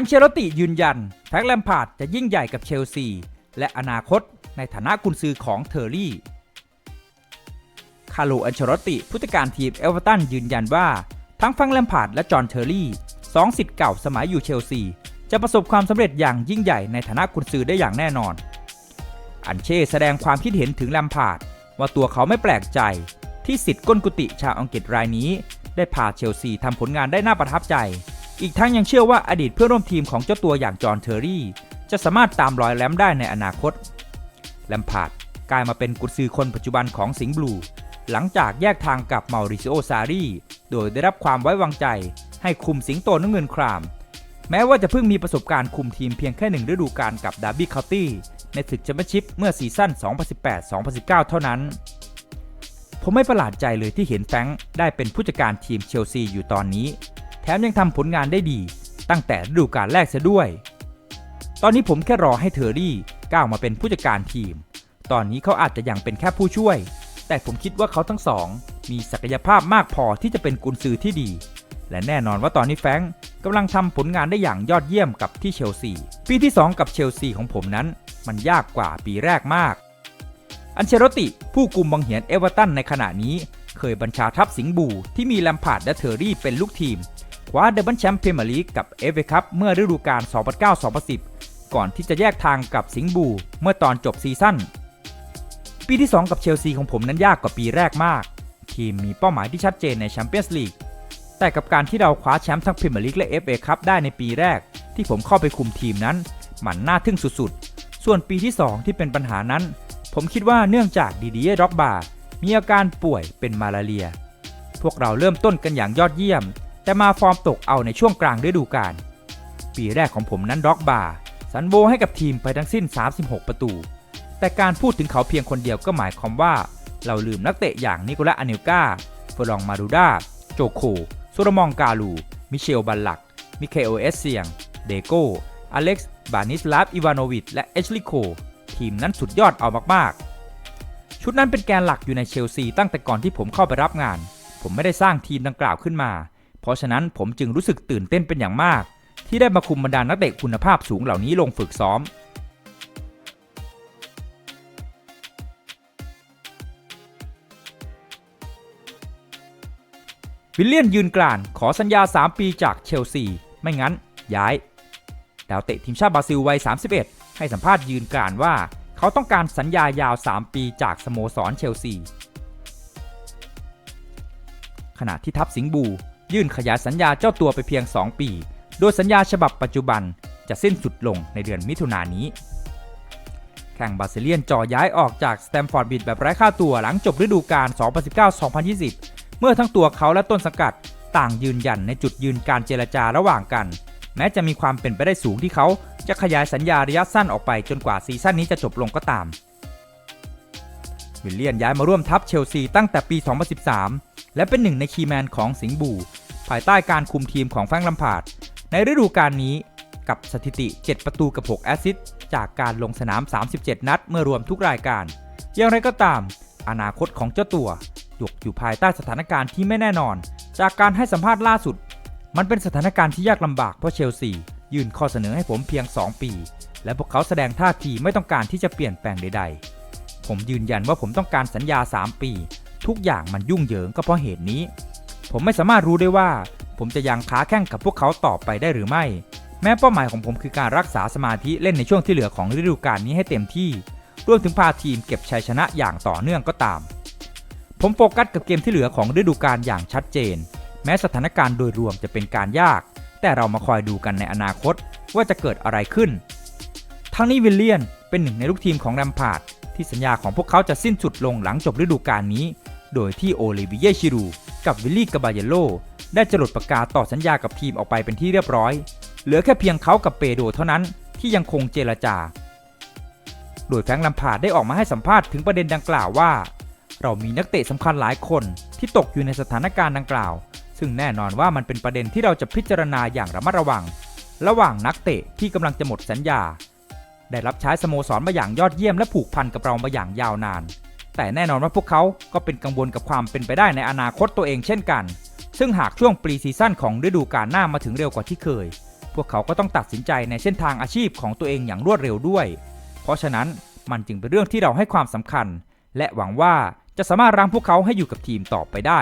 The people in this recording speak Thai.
อันเชลติยืนยันแฟรงค์แลมพาร์ดจะยิ่งใหญ่กับเชลซี และอนาคตในฐานะกุนซือของเทอร์รี่ คาร์โลอันเชลติผู้จัดการทีมเอเวอร์ตันยืนยันว่า ทั้งแฟรงค์แลมพาร์ดและจอห์นเทอร์รี่สองสิทธิ์เก่าสมัยอยู่เชลซี จะประสบความสำเร็จอย่างยิ่งใหญ่ในฐานะกุนซือได้อย่างแน่นอน อันเช่แสดงความคิดเห็นถึงแลมพาร์ดว่าตัวเขาไม่แปลกใจที่สิทธิ์ก้นกุฏิชาวอังกฤษรายนี้ ได้พาเชลซีทำผลงานได้น่าประทับใจ อีกทั้งยังเชื่อว่าอดีตเพื่อนร่วมทีมของเจ้าตัวอย่างจอห์นเทอร์รี่ จะสามารถตามรอยแลมได้ในอนาคต แลมพาร์ดกลายมาเป็นกุญซือคนปัจจุบันของสิงห์บลู หลังจากแยกทางกับเมาริซิโอซารีโดยได้รับความไว้วางใจ ให้คุมสิงโตน้ำเงินคราม แม้ว่าจะเพิ่งมีประสบการณ์คุมทีมเพียงแค่หนึ่งฤดูกาลกับดาร์บี้คาน์ตี้ในศึกแชมเปี้ยนชิพเมื่อซีซั่น 2018-2019 เท่านั้น ผมไม่ประหลาดใจเลยที่เห็นแฟงได้เป็นผู้จัดการทีมเชลซีอยู่ตอนนี้ ถมยังทำผลงานได้ดี ตั้งแต่ฤดูกาลแรกเสียด้วย ตอนนี้ผมแค่รอให้เทอร์รี่ก้าวมาเป็นผู้จัดการทีม ตอนนี้เขาอาจจะยังเป็นแค่ผู้ช่วย แต่ผมคิดว่าเขาทั้งสอง มีศักยภาพมากพอที่จะเป็นกุนซือที่ดี และแน่นอนว่าตอนนี้แฟงกำลังทำผลงานได้อย่างยอดเยี่ยมกับที่เชลซี ปีที่ 2 กับเชลซีของผมนั้น มันยากกว่าปีแรกมาก อันเชลติผู้กุมบังเหียนเอเวอร์ตันในขณะนี้ เคยบัญชาทัพสิงห์บูที่มีแลมพาร์ดและเทอร์รี่เป็นลูกทีม คว้าดับเบิลแชมป์พรีเมียร์ลีกกับเอฟเอคัพเมื่อฤดูกาล 2009-2010 ก่อนที่จะแยกทางกับสิงห์บูเมื่อตอนจบซีซั่น ปีที่ 2 กับเชลซีของผมนั้นยากกว่าปีแรกมาก ทีมมีเป้าหมายที่ชัดเจนในแชมเปี้ยนส์ลีก แต่กับการที่เราคว้าแชมป์ทั้งพรีเมียร์ลีกและ FA คัพได้ในปีแรก ที่ผมเข้าไปคุมทีมนั้น หมันน่าทึ่งสุดๆ ส่วนปีที่ 2 ที่เป็นปัญหานั้น ผมคิดว่าเนื่องจากดีดีเอด็อกบามีอาการป่วยเป็นมาลาเรีย พวกเราเริ่มต้นกันอย่างยอดเยี่ยม แต่มาฟอร์มตกเอาในช่วงกลางฤดูกาล ปีแรกของผมนั้นด็อกบาสันโบให้กับทีมไปทั้งสิ้น 36 ประตู แต่การพูดถึงเขาเพียงคนเดียวก็หมายความว่า เราลืมนักเตะอย่างนิโคลัสอเนลกาเฟอรองมาดูดาโจโคโซโรมองกาลู มิเชลบัลลัก มิเคโอเอสเซียง เดโกอเล็กซ์ บานิสลาฟ อิวานโนวิช และเอชลิโค ทีมนั้นสุดยอดเอามากๆ ชุดนั้นเป็นแกนหลักอยู่ในเชลซีตั้งแต่ก่อนที่ผมเข้าไปรับงาน ผมไม่ได้สร้างทีมดังกล่าวขึ้นมา เพราะฉะนั้นผมจึงรู้สึกตื่นเต้นเป็นอย่างมาก ที่ได้มาคุมบรรดานักเตะคุณภาพสูงเหล่านี้ลงฝึกซ้อม วิลเลียนยืนกรานขอสัญญา 3 ปีจากเชลซี ไม่งั้น ย้าย ดาวเตะทีมชาติบราซิลวัย 31 ให้สัมภาษณ์ยืนกรานว่าเขาต้องการสัญญายาว 3 ปีจากสโมสรเชลซีขณะที่ทัพสิงบู ยื่นขยายสัญญาเจ้าตัวไปเพียง 2 ปี โดยสัญญาฉบับปัจจุบันจะสิ้นสุดลงในเดือนมิถุนายนนี้ แข่งบาซิเลียนจ่อย้ายออกจากสแตมฟอร์ดบิดแบบไร้ค่าตัวหลังจบฤดูกาล 2019-2020 เมื่อทั้งตัวเขาและต้นสังกัดต่างยืนยันในจุดยืนการเจรจาระหว่างกัน แม้จะมีความเป็นไปได้สูงที่เขาจะขยายสัญญาระยะสั้นออกไปจนกว่าซีซั่นนี้จะจบลงก็ตาม วิลเลียนย้ายมาร่วมทัพเชลซีตั้งแต่ปี 2013 และเป็นหนึ่งในคีแมนของสิงบู ภายใต้การคุมทีมของแฟรงค์ลัมพาร์ดในฤดูกาลนี้กับสถิติ 7 ประตูกับ 6 แอสซิสต์จากการลงสนาม 37 นัดเมื่อรวมทุกรายการ อย่างไรก็ตาม อนาคตของเจ้าตัวตกอยู่ภายใต้สถานการณ์ที่ไม่แน่นอน จากการให้สัมภาษณ์ล่าสุด มันเป็นสถานการณ์ที่ยากลำบากเพราะเชลซียื่นข้อเสนอให้ผมเพียง 2 ปี และพวกเขาแสดงท่าทีไม่ต้องการที่จะเปลี่ยนแปลงใด ๆ ผมยืนยันว่าผมต้องการสัญญา 3 ปี ทุกอย่างมันยุ่งเหยิงก็เพราะเหตุนี้ ผมไม่สามารถรู้ได้ว่า ผมจะยังค้าแข่งกับพวกเขาต่อไปได้หรือไม่ แม้เป้าหมายของผมคือการรักษาสมาธิเล่นในช่วงที่เหลือของฤดูกาลนี้ให้เต็มที่รวมถึงพาทีมเก็บชัยชนะอย่างต่อเนื่องก็ตาม ผมโฟกัสกับเกมที่เหลือของฤดูกาลอย่างชัดเจน แม้สถานการณ์โดยรวมจะเป็นการยาก แต่เรามาคอยดูกันในอนาคตว่าจะเกิดอะไรขึ้น ทั้งนี้วิลเลียนเป็นหนึ่งในลูกทีมของแรมพาร์ดที่สัญญาของพวกเขาจะสิ้นสุดลงหลังจบฤดูกาลนี้ โดยที่โอลิเวียชิรู กับวิลลี่กาบาเยโลได้จรดประกาศต่อสัญญากับทีมออกไปเป็นที่เรียบร้อย เหลือแค่เพียงเขากับเปโดเท่านั้นที่ยังคงเจรจา โดยแฟรงค์ลัมพาดได้ออกมาให้สัมภาษณ์ถึงประเด็นดังกล่าวว่า เรามีนักเตะสำคัญหลายคนที่ตกอยู่ในสถานการณ์ดังกล่าว ซึ่งแน่นอนว่ามันเป็นประเด็นที่เราจะพิจารณาอย่างระมัดระวัง ระหว่างนักเตะที่กำลังจะหมดสัญญา ได้รับใช้สโมสรมาอย่างยอดเยี่ยมและผูกพันกับเรามาอย่างยาวนาน แต่แน่นอนว่าพวกเขาก็เป็นกังวลกับความเป็นไปได้ในอนาคตตัวเองเช่นกัน ซึ่งหากช่วงปรีซีซั่นของฤดูกาลหน้ามาถึงเร็วกว่าที่เคย พวกเขาก็ต้องตัดสินใจในเส้นทางอาชีพของตัวเองอย่างรวดเร็วด้วย เพราะฉะนั้นมันจึงเป็นเรื่องที่เราให้ความสำคัญ และหวังว่าจะสามารถรั้งพวกเขาให้อยู่กับทีมต่อไปได้